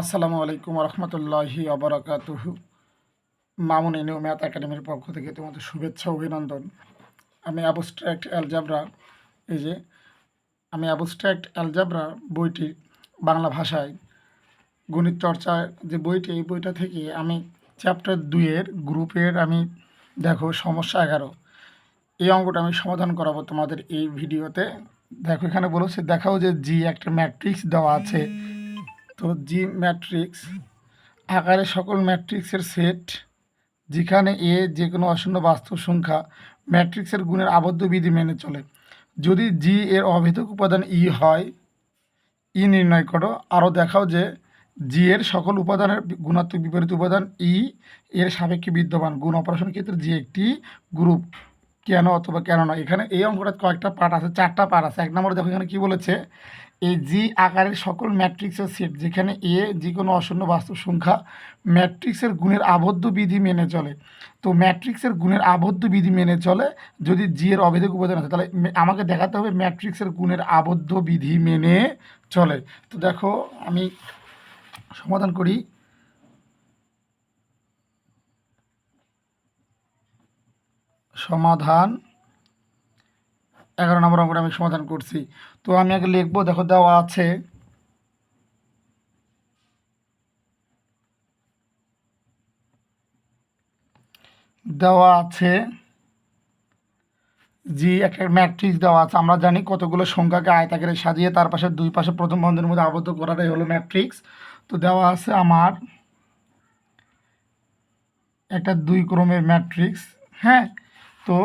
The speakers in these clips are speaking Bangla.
আসসালামু আলাইকুম রহমতুল্লাহি আবরাকাতুহু মামুন এনিউ ম্যাথ একাডেমির পক্ষ থেকে তোমাদের শুভেচ্ছা, অভিনন্দন। আমি অ্যাবস্ট্রাক্ট অ্যালজাবরা। এই যে, আমি অ্যাবস্ট্রাক্ট অ্যালজাবরা বইটি বাংলা ভাষায় গণিত চর্চার যে বইটি, এই বইটা থেকে আমি চ্যাপ্টার দুইয়ের গ্রুপের আমি, দেখো, সমস্যা এগারো। এই অঙ্কটা আমি সমাধান করাবো তোমাদের এই ভিডিওতে। দেখো, এখানে বলেছে, দেখাও যে জি একটা ম্যাট্রিক্স দেওয়া আছে। তো জি ম্যাট্রিক্স আকারে সকল ম্যাট্রিক্সের সেট যেখানে এ যে কোনো অশূন্য বাস্তব সংখ্যা ম্যাট্রিক্সের গুণের আবদ্ধ বিধি মেনে চলে। যদি জি এর অভেদক উপাদান ই হয় ই নির্ণয় করো। আরও দেখাও যে জি এর সকল উপাদানের গুণাত্মক বিপরীত উপাদান ই এর সাপেক্ষে বিদ্যমান। গুণ অপারেশন ক্ষেত্রে জি একটি গ্রুপ কেন অথবা কেন নয়? এখানে এই অঙ্কটা কয়েকটা পার্ট আছে, চারটা পার্ট আছে। এক নম্বরে দেখো এখানে কী বলেছে? এই জি আকারের সকল ম্যাট্রিক্সের সেট, যেখানে এ যে কোনো অশূন্য বাস্তব সংখ্যা ম্যাট্রিক্সের গুণের আবদ্ধ বিধি মেনে চলে। তো ম্যাট্রিক্সের গুণের আবদ্ধ বিধি মেনে চলে যদি জি এর অভেদক উপাদান আছে, তাহলে আমাকে দেখাতে হবে ম্যাট্রিক্সের গুণের আবদ্ধ বিধি মেনে চলে। তো দেখো, আমি সমাধান করি। সমাধান এগারো নম্বর অঙ্কটা আমি সমাধান করছি। তো আমি আগে লিখব, দেখো দেওয়া আছে। দেওয়া আছে জি, একটা ম্যাট্রিক্স দেওয়া আছে। আমরা জানি কতগুলো সংখ্যাকে আয়তাকারে সাজিয়ে তার পাশে দুই পাশে প্রথম বন্ধের মধ্যে আবদ্ধ করাটাই হলো ম্যাট্রিক্স তো দেওয়া আছে আমার একটা দুই ক্রমের ম্যাট্রিক্স হ্যাঁ? তো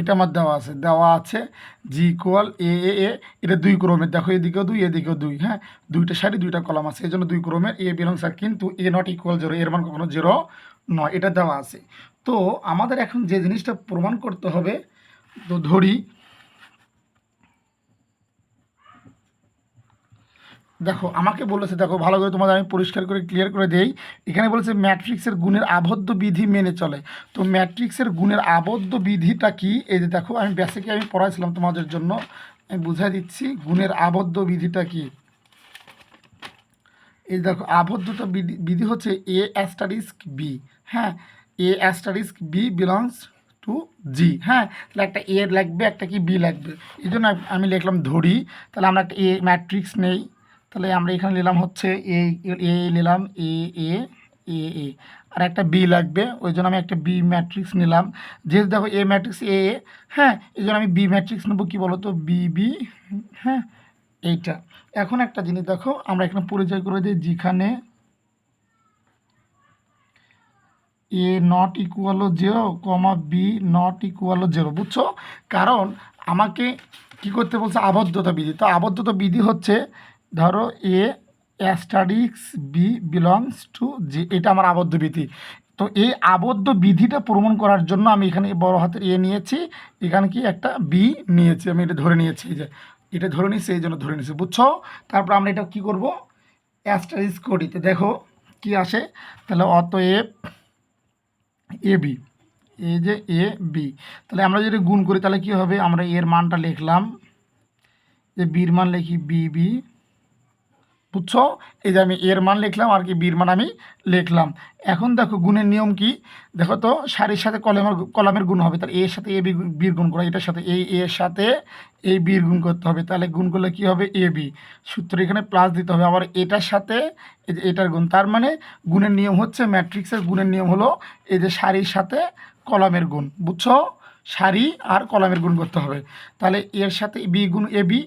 এটা আমার দেওয়া আছে। দেওয়া আছে জি ইকুয়াল এ এ এ এটা দুই ক্রমের। দেখো এদিকেও দুই এদিকেও দুই হ্যাঁ? দুইটা সারি, দুইটা কলম আছে। এই জন্য দুই ক্রমের এ বিলংস আর কিন্তু এ নট ইকুয়াল জিরো এর মান কখনো জিরো নয়। এটা দেওয়া আছে। তো আমাদের এখন যে জিনিসটা প্রমাণ করতে হবে, তো ধরি দেখো, আমাকে বলেছে, দেখো, ভালো করে তোমাদের আমি পরিষ্কার করে ক্লিয়ার করে দেই। এখানে বলেছে, ম্যাট্রিক্সের গুণের আবদ্ধ বিধি মেনে চলে। তো ম্যাট্রিক্সের গুণের আবদ্ধ বিধিটা কি? এই যে দেখো, আমি বেসিকে আমি পড়াইছিলাম তোমাদের জন্য। আমি বুঝাই দিচ্ছি, গুণের আবদ্ধ বিধিটা কি? এই দেখো, আবদ্ধতা বিধি বিধি হচ্ছে এ অ্যাস্টারিস্ক বি হ্যাঁ A asterisk B belongs to G হ্যাঁ তাহলে একটা এ লাগবে, একটা কি বি লাগবে? এই জন্য আমি লিখলাম ধরি। তাহলে আমরা একটা এ ম্যাট্রিক্স নেই। তাহলে আমরা এখানে নিলাম হচ্ছে এ এ নিলাম এ এ এ এ আর একটা বি লাগবে, ওই জন্য আমি একটা বি ম্যাট্রিক্স নিলাম। যেহেতু দেখো এ ম্যাট্রিক্স এ এ হ্যাঁ এই জন্য আমি বি ম্যাট্রিক্স নেব, কী বলো তো বি বি হ্যাঁ এইটা। এখন একটা জিনিস দেখো, আমরা এখানে পরিচয় করে দিই, যেখানে A not equal zero comma B not equal zero বুঝছ? কারণ আমাকে কি করতে বলছে? আবদ্ধতা বিধি। তো আবদ্ধতা বিধি হচ্ছে ধরো A asterisk B belongs to G এটা আমার আবদ্ধ বিধি। তো এই আবদ্ধ বিধিটা প্রমাণ করার জন্য আমি এখানে বড় হাতের এ নিয়েছি, এখানে কি একটা বি নিয়েছি, আমি এটা ধরে নিয়েছি যে। এটা ধরে নিয়েছি, এই জন্য ধরে নিয়েছি, বুঝছ? তারপর আমরা এটা কি করব? অ্যাস্টারিক্স করি। তো দেখো কি আসে? তাহলে অতএব এ বি এই যে এ বি তাহলে আমরা যদি গুণ করি, তাহলে কি হবে? আমরা এর মানটা লিখলাম, যে বির মান লিখি বি বি বুঝছ? এই যে আমি এর মান লিখলাম আর কি বির মান আমি লিখলাম। এখন দেখো গুণের নিয়ম কি? দেখো তো, সারির সাথে কলমের কলামের গুণ হবে। তাহলে এর সাথে এ বি বির গুণ করা। এটার সাথে এই এর সাথে এই বির গুণ করতে হবে। তাহলে গুণ করলে কী হবে? A B. সূত্র এখানে প্লাস দিতে হবে। আবার এটার সাথে এটার গুণ, তার মানে গুণের নিয়ম হচ্ছে ম্যাট্রিক্সের গুণের নিয়ম হলো এই যে সারির সাথে কলামের গুণ। বুঝছ? সারি আর কলামের গুণ করতে হবে। তাহলে এর সাথে বি গুণ, এ বি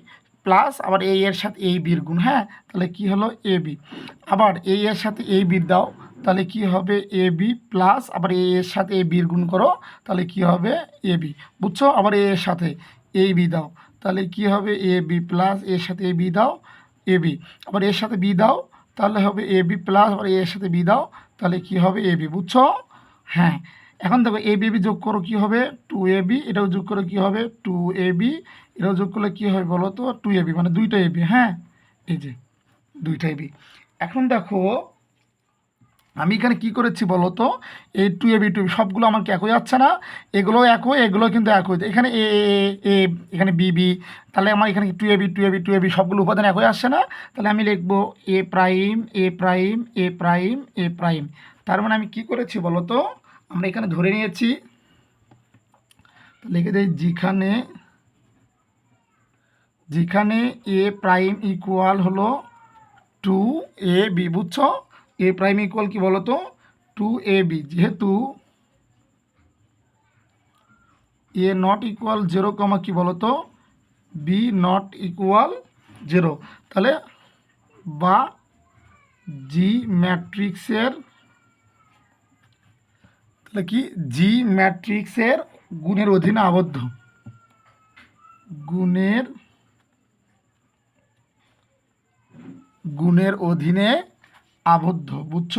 প্লাস আবার এই এর সাথে এই বির গুণ হ্যাঁ? তাহলে কি হলো? এ বি আবার এই এর সাথে এই বির দাও, তাহলে কি হবে? এ বি প্লাস আবার এই এর সাথে এই বির গুণ করো, তাহলে কি হবে? এ বি বুঝছ? আবার এ এর সাথে এই বি দাও, তাহলে কি হবে? এ বি প্লাস এর সাথে এ বি দাও এ বি আবার এর সাথে বি দাও, তাহলে হবে এ বি প্লাস আবার এর সাথে বি দাও, তাহলে কি হবে? এ বি বুঝছ? হ্যাঁ। এখন দেখো এ বি যোগ করো, কী হবে? টু এ বি এটাও যোগ করো, কী হবে? টু এ বি এটাও যোগ করলে কী হয় বলো তো? টু এ বি মানে দুইটা এ বি হ্যাঁ? এই যে দুইটা এ বি এখন দেখো আমি এখানে কি করেছি বলো তো? এই টু এ বি টু সবগুলো আমার কি একই যাচ্ছে না? এগুলো একই এগুলো কিন্তু একই। এখানে এ এ এ, এ এখানে বি বি তাহলে আমার এখানে two A B two A B two A B সবগুলো উপাদান একই আসছে না? তাহলে আমি লিখব A prime A prime A prime A prime তার মানে আমি কি করেছি বলো তো? আমরা এখানে ধরে নিয়েছি লিখে দিই যেখানে যেখানে এ প্রাইম ইকুয়াল হলো টু এ বি বুঝছ? এ প্রাইম ইকুয়াল কি বলো তো টু এ বি যেহেতু A not equal zero comma কি বলো তো বি নট ইকুয়াল জিরো তাহলে বা জি ম্যাট্রিক্সের তাহলে কি? জি ম্যাট্রিক্সের গুণের অধীনে আবদ্ধ। গুণের গুণের অধীনে আবদ্ধ, বুঝছ?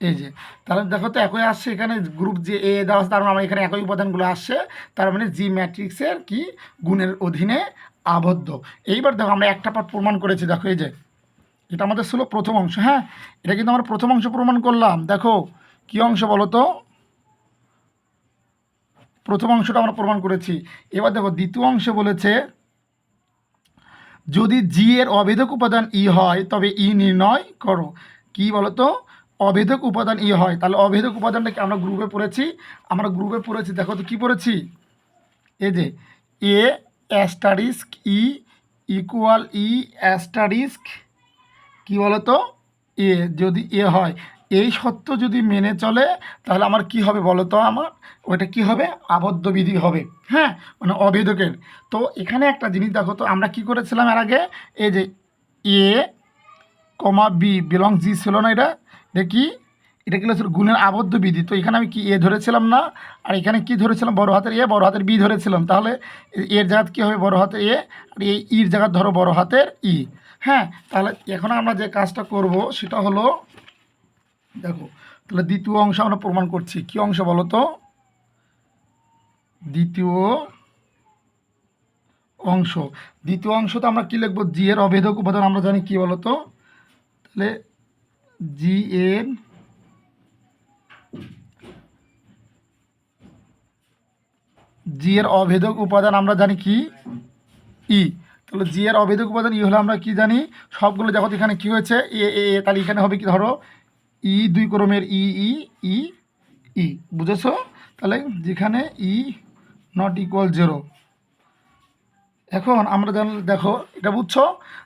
এই যে, তাহলে দেখো তো একই আসছে এখানে গ্রুপ যে এ দেওয়া আছে, তার মানে এখানে একই উপাদানগুলো আসছে, তার মানে জি ম্যাট্রিক্সের কি? গুণের অধীনে আবদ্ধ। এইবার দেখো আমরা একটা পার্ট প্রমাণ করেছি, দেখো এই যে, এটা আমাদের ছিল প্রথম অংশ হ্যাঁ? এটা কিন্তু আমরা প্রথম অংশ প্রমাণ করলাম, দেখো, কি অংশ বলো তো? প্রথম অংশটা আমরা প্রমাণ করেছি। এবার দেখো দ্বিতীয় অংশে বলেছে যদি জি এর অভেদক উপাদান ই হয়, তবে ই নির্ণয় করো। কি বলতো? অভেদক উপাদান ই হয়, তাহলে অভেদক উপাদানটাকে আমরা গ্রুপে পড়েছি। আমরা গ্রুপে পড়েছি, দেখো তো কী পড়েছি? এই যে A asterisk E equal E asterisk কি বলতো? এ যদি এ হয় এই সত্য যদি মেনে চলে, তাহলে আমার কি হবে বলো তো আমার? ওইটা কি হবে? আবদ্ধ বিধি হবে। হ্যাঁ? মানে অভেদকের তো এখানে একটা জিনিস দেখো তো, আমরা কি করেছিলাম এর আগে? এই যে এ, কমা বি বিলং জি ছিল না এটা? কি? এটা কি ছিল গুণের আবদ্ধ বিধি তো এখানে আমি কি এ ধরেছিলাম না? আর এখানে কি ধরেছিলাম? বড় হাতের এ, বড় হাতের বি ধরেছিলাম। তাহলে এর জায়গাত কী হবে? বড় হাতের এ, আর এই ইর জায়গা ধরো বড় হাতের ই। হ্যাঁ? তাহলে এখন আমরা যে কাজটা করব, সেটা হলো দেখো তাহলে দ্বিতীয় অংশ আমরা প্রমাণ করছি। কি অংশ বলো তো? দ্বিতীয় অংশ। দ্বিতীয় অংশ তো আমরা কি লিখব? জি এর অভেদক উপাদান আমরা জানি কি বলো তো? তাহলে জি এর জি এর অভেদক উপাদান আমরা জানি কি? ই তাহলে জি এর অভেদক উপাদান ই হলে আমরা কি জানি? সবগুলো দেখো এখানে কি হয়েছে? এ এ, তাহলে এখানে হবে কি ধরো? ই দুই ক্রমের ই ই ই ই। বুঝেছ? তাহলে যেখানে ই নট ইকুয়াল জিরো এখন আমরা জান দেখো, এটা বুঝছ?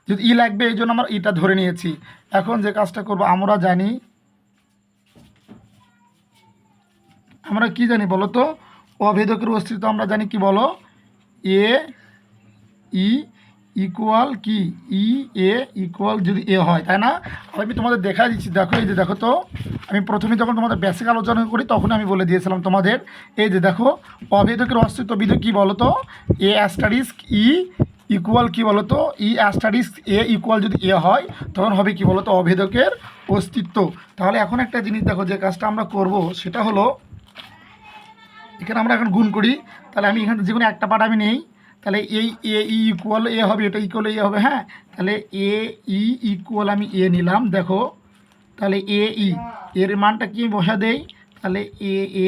যদি ই লাগবে, এই জন্য আমরা ইটা ধরে নিয়েছি। এখন যে কাজটা করব, আমরা জানি, আমরা কি জানি বলো তো? অভেদকের অস্তিত্ব আমরা জানি কি বলো? এ, ই ইকুয়াল কি? ই এ ইকুয়াল যদি এ হয়, তাই না? আমি তোমাদের দেখা দিচ্ছি। দেখো, এই যে দেখো তো, আমি প্রথমে যখন তোমাদের বেসিক আলোচনা করি তখন আমি বলে দিয়েছিলাম তোমাদের, এই যে দেখো অভেদকের অস্তিত্ব বিধি কী বলো তো এ অ্যাস্টারিস্ক ই ইকুয়াল কি বলো তো ই অ্যাস্টারিস্ক এ ইকুয়াল যদি এ হয়, তখন হবে কি বলো তো অভেদকের অস্তিত্ব। তাহলে এখন একটা জিনিস দেখো, যে কাজটা আমরা করব, সেটা হলো, এখানে আমরা এখন গুণ করি। তাহলে আমি এখানে যে কোনো একটা পার্ট আমি নেই। তাহলে এই এ, ই ইকুয়াল এ হবে, এটা ইকুয়াল এ হবে হ্যাঁ? তাহলে এ, ই ইকুয়াল আমি এ নিলাম, দেখো। তাহলে এ, ই, এর মানটা কি বসা দেই? তাহলে এ এ,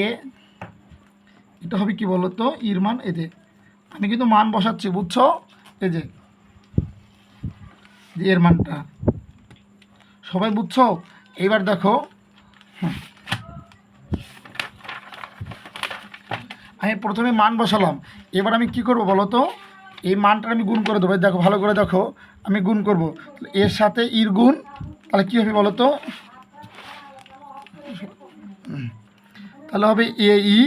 এটা হবে কি বলো তো ইর মান এতে আমি কিন্তু মান বসাচ্ছি, বুঝছ? এই যে এর মানটা। সবাই বুঝছ? এইবার দেখো আমি প্রথমে মান বসালাম। এবার আমি কি করব বলো তো? এই মানটা আমি গুণ করে দেবো। দেখো, ভালো করে দেখো। আমি গুণ করব। এর সাথে ইর গুণ, তাহলে কী হবে বলো তো? তাহলে হবে এ, ই।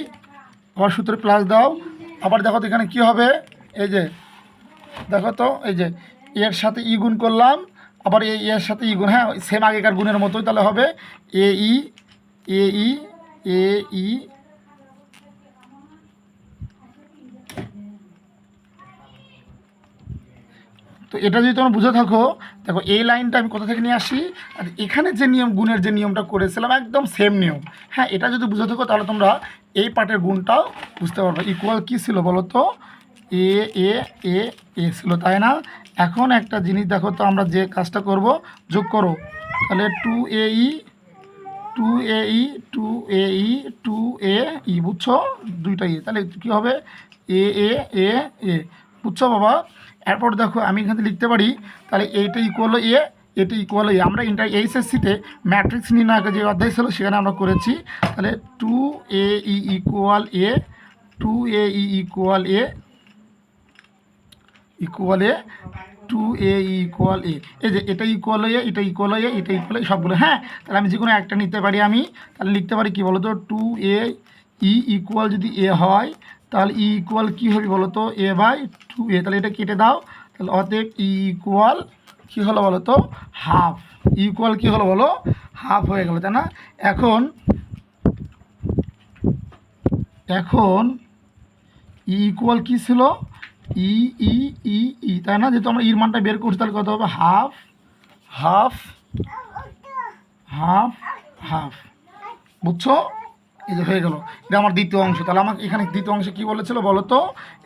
আবার সূত্রে প্লাস দাও। আবার দেখো তো এখানে কী হবে? এই যে, দেখো তো, এই যে, এর সাথে ই গুণ করলাম। আবার এই এর সাথে ই গুণ হ্যাঁ সেম আগেকার গুণের মতোই তাহলে হবে। এ, ই এ ই এ, ই তো এটা যদি তোমরা বুঝে থাকো, দেখো এই লাইনটা আমি কোথা থেকে নিয়ে আসি? আর এখানে যে নিয়ম, গুণের যে নিয়মটা করেছিলাম, একদম সেম নিয়ম। হ্যাঁ এটা যদি বুঝে থাকো, তাহলে তোমরা এই পার্টের গুণটাও বুঝতে পারবে। ইকুয়াল কী ছিল বলো তো? এ এ এ এ ছিল, তাই না? এখন একটা জিনিস দেখো তো, আমরা যে কাজটা করব, যোগ করো। তাহলে two A E two A E two A E two A E বুঝছ? দুইটা ই তাহলে কী হবে? এ এ এ এ বুঝছ বাবা? এরপর দেখো আমি এখান লিখতে পারি, তাহলে এইটা ইকুয়াল এ এটা ইকুয়াল এ আমরা ইন্টার এইচএসসিতে ম্যাট্রিক্স নির্ণায়ক যে অধ্যায় ছিল সেখানে আমরা করেছি। তাহলে two A E equal A two A E equal A equal A two A equal A এই যে এটা ইকুয়াল এ এটা ইকুয়াল এ এটা ইকুয়াল এ সবগুলো। হ্যাঁ তাহলে আমি যে কোনো একটা নিতে পারি আমি। তাহলে লিখতে পারি কী বলো তো টু এ ই ইকুয়াল যদি এ হয় তাহলে ই ইকুয়াল কী হবে বলো তো এ বাই টু এ তাহলে এটা কেটে দাও। তাহলে অতএব ই ইকুয়াল কী হলো বলো তো হাফ ইকুয়াল কী হলো বলো? হাফ হয়ে গেলো, তাই না? এখন এখন ই ইকুয়াল কী ছিল? ই ই ই ই তাই না? যেহেতু আমরা ইর মানটা বের করছি, তাহলে কত হবে? হাফ হাফ হাফ হাফ বুঝছ? এই যে হয়ে গেল। এটা আমার দ্বিতীয় অংশ। তাহলে আমাকে এখানে দ্বিতীয় অংশে কী বলেছিল বলো তো?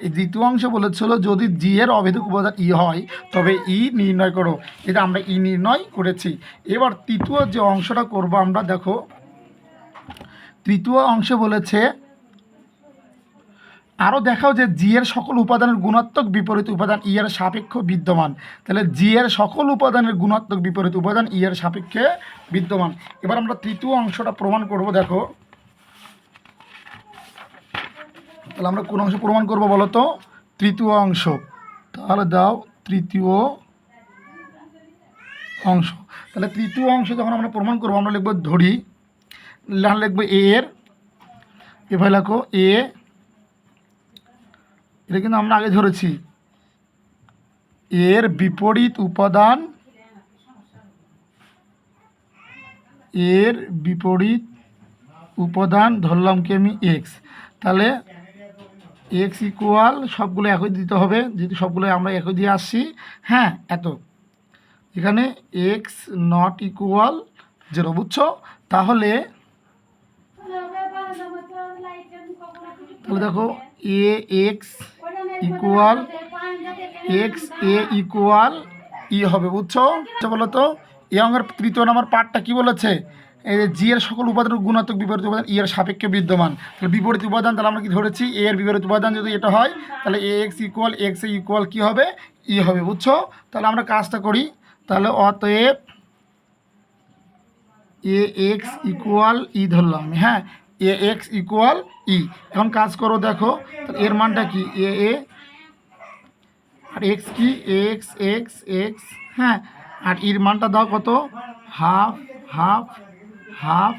এই দ্বিতীয় অংশে বলেছিল যদি জি এর অভেদক উপাদান ই হয়, তবে ই নির্ণয় করো। এটা আমরা ই নির্ণয় করেছি। এবার তৃতীয় যে অংশটা করব আমরা, দেখো। তৃতীয় অংশে বলেছে আরও দেখাও যে জি এর সকল উপাদানের গুণাত্মক বিপরীত উপাদান ই এর সাপেক্ষ বিদ্যমান। তাহলে জি এর সকল উপাদানের গুণাত্মক বিপরীত উপাদান ই এর সাপেক্ষে বিদ্যমান। এবার আমরা তৃতীয় অংশটা প্রমাণ করব, দেখো। তাহলে আমরা কোন অংশ প্রমাণ করব বলো তো? তৃতীয় অংশ। তাহলে দাও তৃতীয় অংশ। তাহলে তৃতীয় অংশ যখন আমরা প্রমাণ করব, আমরা লিখব ধরি। লিখব এ এর। এভাবে লেখো, এ। এটা কিন্তু আমরা আগে ধরেছি। এর বিপরীত উপাদান, এর বিপরীত উপাদান ধরলাম কি আমি এক্স তাহলে এক্স ইকুয়াল সবগুলো একই দিতে হবে যেহেতু সবগুলো আমরা একই দিয়ে আসছি হ্যাঁ এত। এখানে এক্স নট ইকুয়াল জিরো বুঝছ? তাহলে তাহলে দেখো A X equal X A equal E হবে, বুঝছ? বলো তো? এ অঙ্গের তৃতীয় নম্বর পার্টটা কি বলেছে? জি এর সকল উপাদানের গুণাত্মক বিপরীত উপাদান ই এর সাপেক্ষে বিদ্যমান। তাহলে বিপরীত উপাদান তাহলে আমরা কি ধরেছি? এ এর বিপরীত উপাদান যদি এটা হয়, তাহলে A X equal X A equal কী হবে? ই হবে, বুঝছ? তাহলে আমরা কাজটা করি। তাহলে অতএব এ এক্স ইকুয়াল ই ধরলাম। হ্যাঁ এ এক্স ইকুয়াল ই এখন কাজ করো, দেখো। তাহলে এর মানটা কি? এ এ আর এক্স কি? এক্স এক্স এক্স হ্যাঁ আর এর মানটা দাও কত? হাফ হাফ হাফ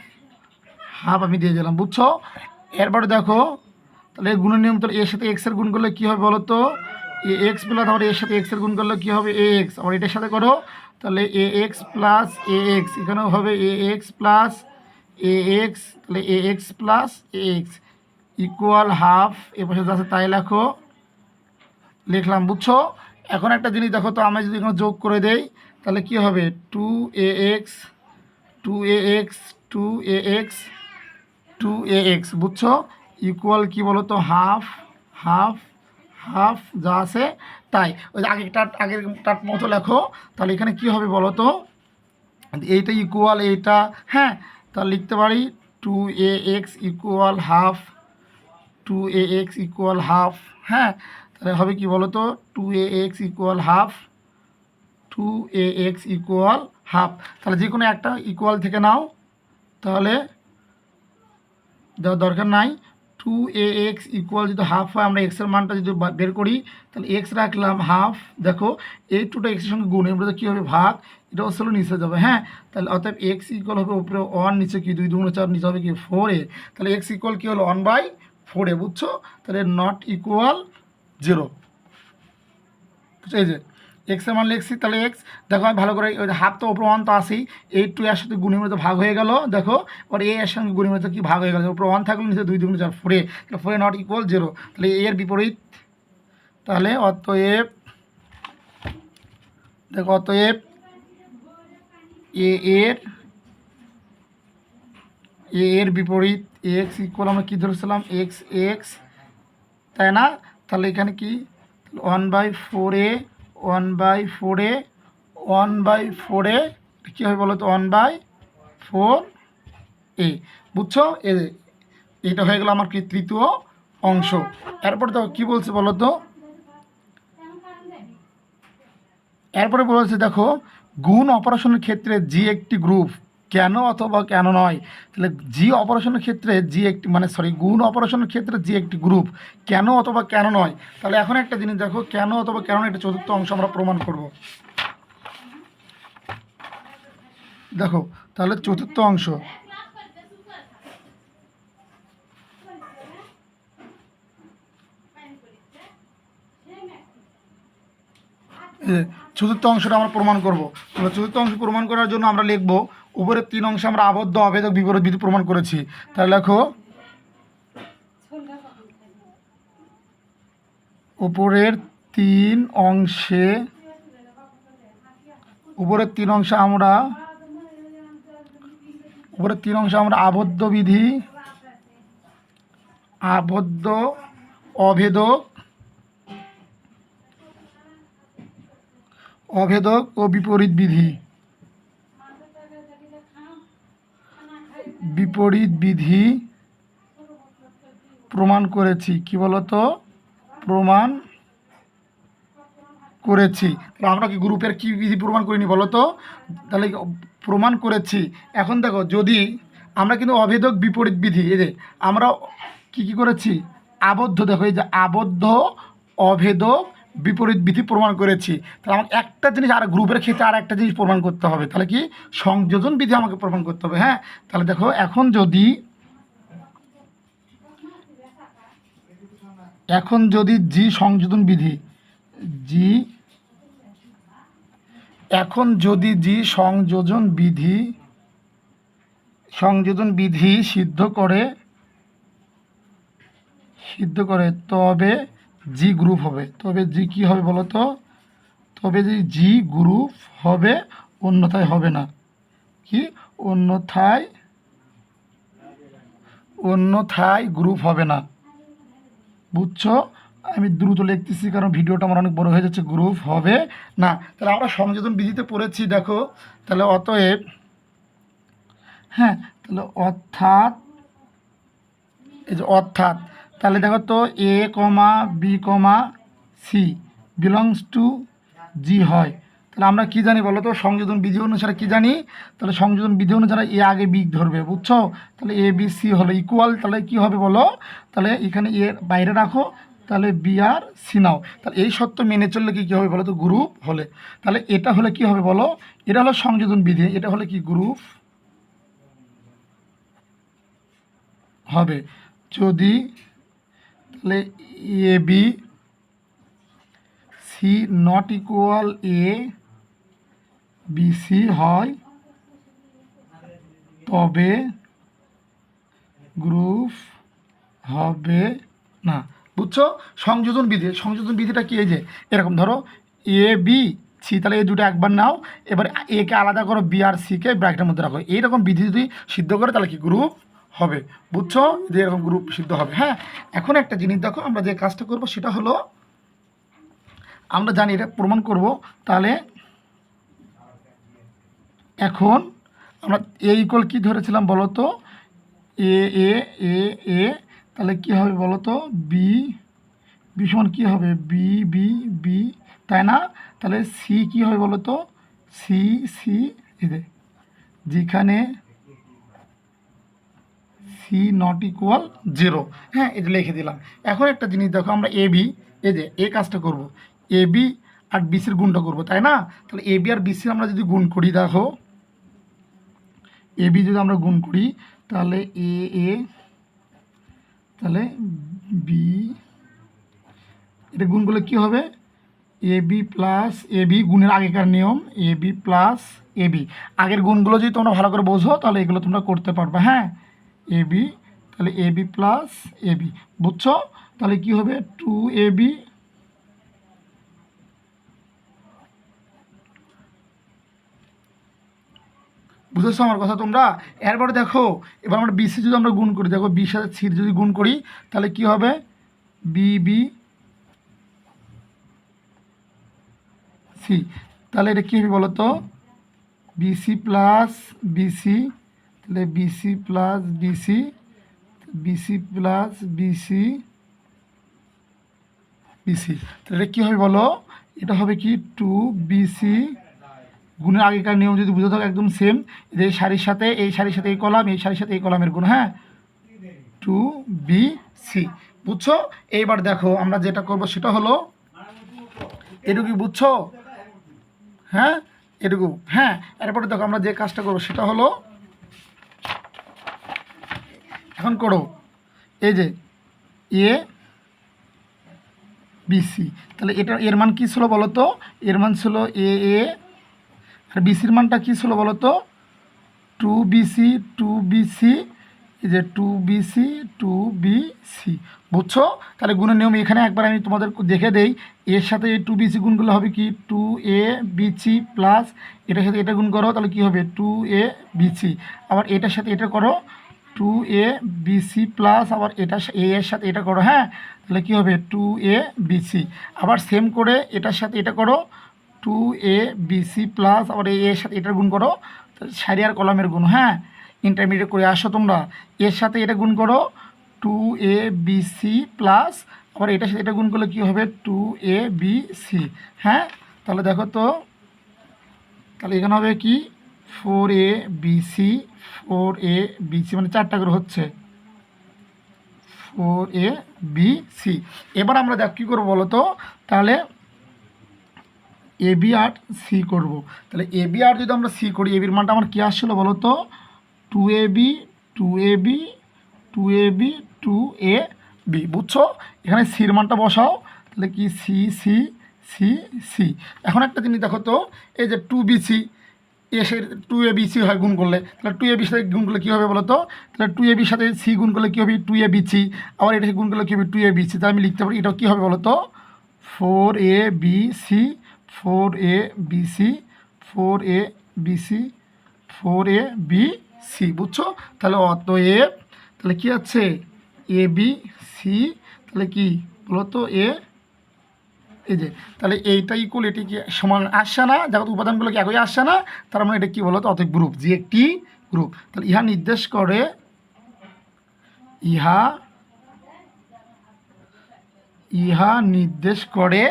হাফ আমি দিয়ে দিলাম, বুঝছ? এরপরে দেখো, তাহলে গুণের নিয়ম, তাহলে এর সাথে এক্সের গুণ করলে কী হবে বলো তো এ এক্স প্লাস আবার এর সাথে এক্সের গুণ করলে কী হবে? এ এক্স আবার এটার সাথে করো, তাহলে A X plus A X এখানেও হবে A X plus A X তাহলে A X plus A X equal half A পাশে আছে তাই লেখো, লিখলাম, বুঝছ? এখন একটা জিনিস দেখো তো, আমি যদি এখানে যোগ করে দেই, তাহলে কি হবে? Two A X two A X two A X two A X বুঝছ? ইকুয়াল কী বলো তো হাফ হাফ হাফ যা আছে তাই। ওই যে আগেরটার আগেরটার মতো লেখো। তাহলে এখানে কি হবে বলো তো এইটা ইকুয়াল এইটা হ্যাঁ তাহলে লিখতে পারি two A X equal half two A X equal half হ্যাঁ তাহলে হবে কি বলো তো two A X equal half two A X equal half তাহলে যে কোনো একটা ইকুয়াল থেকে নাও। তাহলে দেওয়ার দরকার নাই। টু এ এক্স ইকুয়াল যদি হাফ হয়, আমরা এক্সের মানটা যদি বের করি, তাহলে এক্স রাখলাম হাফ দেখো, এই টুটা এক্সের সঙ্গে গুণ এবার কী হবে ভাগ? এটা হলো নিচে যাবে হ্যাঁ? তাহলে অর্থাৎ এক্স ইকুয়াল হবে উপরে ওয়ান নিচে কি দুই, দুগুণ চার, নিচে হবে কি ফোর এ তাহলে এক্স ইকুয়াল কী হলো? ওয়ান বাই ফোর এ বুঝছ? তাহলে নট ইকুয়াল জিরো বুঝছ এই এক্সের মান লিখছি, তাহলে এক্স দেখো আমি ভালো করে ওই হাফ তো ওপর ওয়ান তো আসেই এই টু এর সাথে গুণের মধ্যে ভাগ হয়ে গেল, দেখো আর এ এর সঙ্গে গুণের মধ্যে কি ভাগ হয়ে গেল? ওপর ওয়ান থাকলে দুই দুগুণ চার ফোরে তাহলে ফোরে নট ইকুয়াল জিরো তাহলে এর বিপরীত, তাহলে অতএব, দেখো অতএব এ এর এ এর বিপরীত এক্স ইকুয়াল আমরা কী ধরেছিলাম? এক্স এক্স তাই না? তাহলে এখানে কি? One by four A one by four one by four কী হবে বলো তো? One by four A. বুঝছ? এ, এটা হয়ে গেল আমার কি তৃতীয় অংশ। এরপরে তো কী বলছে বলো তো? এরপরে বলেছে দেখো, গুণ অপারেশনের ক্ষেত্রে জি একটি গ্রুপ কেন অথবা কেন নয়? তাহলে জি অপারেশনের ক্ষেত্রে জি একটি মানে সরি গুণ অপারেশনের ক্ষেত্রে জি একটি গ্রুপ কেন অথবা কেন নয়? তাহলে এখন একটা জিনিস দেখো, কেন অথবা কেন এটা চতুর্থ অংশ আমরা প্রমাণ করব। দেখো, তাহলে চতুর্থ অংশ। চতুর্থ অংশটা আমরা প্রমাণ করব। তাহলে চতুর্থ অংশ প্রমাণ করার জন্য আমরা লিখব উপরের তিন অংশে আমরা আবদ্ধ, অভেদক, বিপরীত বিধি প্রমাণ করেছি। তাহলে লেখো, উপরের তিন অংশে, উপরের তিন অংশে আমরা, উপরের তিন অংশে আমরা আবদ্ধ বিধি, আবদ্ধ, অভেদক অভেদক ও বিপরীত বিধি। বিপরীত বিধি প্রমাণ করেছি। কি বলতো? প্রমাণ করেছি। আমরা কি গ্রুপের কি বিধি প্রমাণ করিনি বলো তো তাহলে প্রমাণ করেছি। এখন দেখো, যদি আমরা কিন্তু অভেদক বিপরীত বিধি, এই যে আমরা কি কি করেছি? আবদ্ধ, দেখো এই যে আবদ্ধ, অভেদক বিপরীত বিধি প্রমাণ করেছি। তাহলে আমাকে একটা জিনিস আর গ্রুপের ক্ষেত্রে আর একটা জিনিস প্রমাণ করতে হবে। তাহলে কি? সংযোজন বিধি আমাকে প্রমাণ করতে হবে হ্যাঁ? তাহলে দেখো, এখন যদি এখন যদি জি সংযোজন বিধি জি এখন যদি জি সংযোজন বিধি সংযোজন বিধি সিদ্ধ করে সিদ্ধ করে, তবে জি গ্রুপ হবে। তবে জি কি হবে বলো তো তবে যে জি গ্রুপ হবে, অন্যথায় হবে না। কি? অন্যথায় অন্যথায় গ্রুপ হবে না। বুঝছ? আমি দ্রুত লিখতেছি কারণ ভিডিওটা আমার অনেক বড় হয়ে যাচ্ছে গ্রুপ হবে না। তাহলে আমরা সংযোজন বিধিতে পড়েছি, দেখো। তাহলে অতএব হ্যাঁ তাহলে অর্থাৎ, এই যে অর্থাৎ তাহলে দেখো তো A comma B comma C belongs to G হয়। তাহলে আমরা কি জানি বলো তো? সংযোজন বিধি অনুসারে কি জানি? তাহলে সংযোজন বিধি অনুসারে এ আগে বি ধরবে, বুঝছ? তাহলে এ, বি, সি হলো ইকুয়াল তাহলে কি হবে বলো? তাহলে এখানে এ বাইরে রাখো, তাহলে বি আর সি নাও। তাহলে এই সত্য মেনে চললে কি, কী হবে বলো তো? গ্রুপ হলে। তাহলে এটা হলে কি হবে বলো? এটা হলো সংযোজন বিধি, এটা হলে কি গ্রুপ হবে? যদি তাহলে A, B, C not equal A, B, C হয়। তবে গ্রুপ হবে না। বুঝছ? সংযোজন বিধি। সংযোজন বিধিটা কি এই যে? এরকম ধরো, এ, বি, সি, তাহলে এই দুটো একবার নাও। এবার একে আলাদা করো, বি আর সিকে ব্র্যাকেটের মধ্যে রাখো। এইরকম বিধি যদি সিদ্ধ করে, তাহলে কি? গ্রুপ হবে। বুঝছ? যে এরকম গ্রুপ সিদ্ধ হবে। হ্যাঁ এখন একটা জিনিস দেখো, আমরা যে কাজটা করব সেটা হলো, আমরা জানি এটা প্রমাণ করব, তাহলে এখন আমরা এ ইকুয়াল কী ধরেছিলাম বলো তো এ এ এ এ তাহলে কী হবে বলো তো বি বি সমান কী হবে? বি বি বি তাই না? তাহলে সি কী হবে বলো তো সি সি এদের যেখানে সি নট ইকুয়াল জিরো। হ্যাঁ এটা লিখে দিলাম। এখন একটা জিনিস দেখো, আমরা এ বি, এই যে এ কাজটা করব। এ বি আর বিসির গুণটা করব, তাই না? তাহলে এ বি আর বিসির আমরা যদি গুণ করি, দেখো, এ বি যদি আমরা গুণ করি, তাহলে এ এ, তাহলে বি, এটা গুণ করলে কী হবে? A B plus A B গুণের আগেকার নিয়ম, A B plus A B. আগের গুণগুলো যদি তোমরা ভালো করে বোঝো, তাহলে এগুলো তোমরা করতে পারবে হ্যাঁ? এ বি তাহলে A B plus A B বুঝছ? তাহলে কী হবে? টু এ বি বুঝেছ আমার কথা তোমরা? এরপরে দেখো, এবার আমরা বিসি যদি আমরা গুণ করি, দেখো বির সাথে সির যদি গুণ করি, তাহলে কি হবে? বি বি সি তাহলে এটা কী হবে বলো তো বিসি প্লাস বিসি তাহলে BC plus BC BC plus BC BC তাহলে কী হবে বলো? এটা হবে কি টু বিসি গুণের আগেকার নিয়ম যদি বুঝে থাকো একদম সেম যে এই শাড়ির সাথে, এই শাড়ির সাথে এই কলাম এই শাড়ির সাথে এই কলামের গুণ হ্যাঁ? টু বি সি বুঝছ? এইবার দেখো, আমরা যেটা করব সেটা হলো, এটুকু বুঝছ? হ্যাঁ? এটুকু হ্যাঁ? এরপরে দেখো আমরা যে কাজটা করব সেটা হলো এখন করো। এই যে এ বিসি তাহলে এটা এর মান কী ছিল বলো তো? এর মান ছিল এ এ আর বিসির মানটা কী ছিল বলো তো? টু বিসি টু বিসি এই যে টু বিসি টু বিসি বুঝছ? তাহলে গুণের নিয়ম এখানে একবার আমি তোমাদের দেখে দেই। এর সাথে এই টু বিসি গুণগুলো হবে কি? টু এ বিসি প্লাস এটার সাথে এটা গুণ করো, তাহলে কি হবে? টু এ বিসি আবার এটার সাথে এটা করো। টু এ বিসি প্লাস আবার এটা এ এর সাথে এটা করো হ্যাঁ? তাহলে কি হবে? টু এ বিসি আবার সেম করে এটার সাথে এটা করো টু এ বিসি প্লাস আবার এ এর সাথে এটার গুণ করো সারি আর কলামের গুণ হ্যাঁ? ইন্টারমিডিয়েট করে আসো তোমরা। এর সাথে এটা গুণ করো টু এ বিসি প্লাস আবার এটার সাথে এটা গুণ করলে কী হবে? টু এ বি সি হ্যাঁ? তাহলে দেখো তো, তাহলে এখানে হবে কি? Four A BC four A BC মানে চারটা করে হচ্ছে। Four A B C. এবার আমরা দেখ কী করব বলো তো? তাহলে এ বি আর সি করব। তাহলে এ বি আর যদি আমরা সি করি, এ বির মানটা আমার কী আসছিল বলো তো? Two A B, two A B, two A B, two A B. বুঝছ? এখানে সির মানটা বসাও। তাহলে কি? C C C C. এখন একটা জিনিস দেখো তো, এই যে টু বি সি এসে টু এ বি সি হয় গুণ করলে তাহলে টু এ বির সাথে গুণ করলে কী হবে বলো তো তাহলে টু এ বির সাথে সি গুণ করলে কী হবে টু এ বি সি আবার এটা গুণ করলে কী হবে টু এ বি সি তাহলে আমি লিখতে পারি এটা কী হবে বলো তো four A B C four A B C four A B C four A B C বুঝছ তাহলে অতএব তাহলে কী আছে এ বি সি তাহলে কি বলো তো এ এই যে, তাহলে এইটা ইকুয়াল এটি কি সমান আসছে না যাতে উপাদানগুলো কি একই আসছে না? তার মানে এটা কি বলো তো অতএব গ্রুপ যে একটি গ্রুপ তাহলে ইহা নির্দেশ করে, ইহা ইহা নির্দেশ করে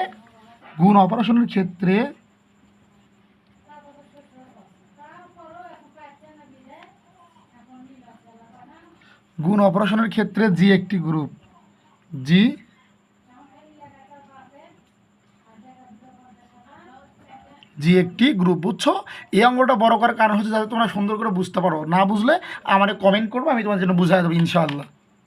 গুণ অপারেশনের ক্ষেত্রে গুণ অপারেশনের ক্ষেত্রে জি একটি গ্রুপ জি জি একটি গ্রুপ বুঝছ? এই অঙ্গটা বড় করার কারণ হচ্ছে যাতে তোমরা সুন্দর করে বুঝতে পারো। না বুঝলে আমার কমেন্ট করব, আমি তোমার জন্য বুঝাই দেবো, ইনশাআল্লাহ।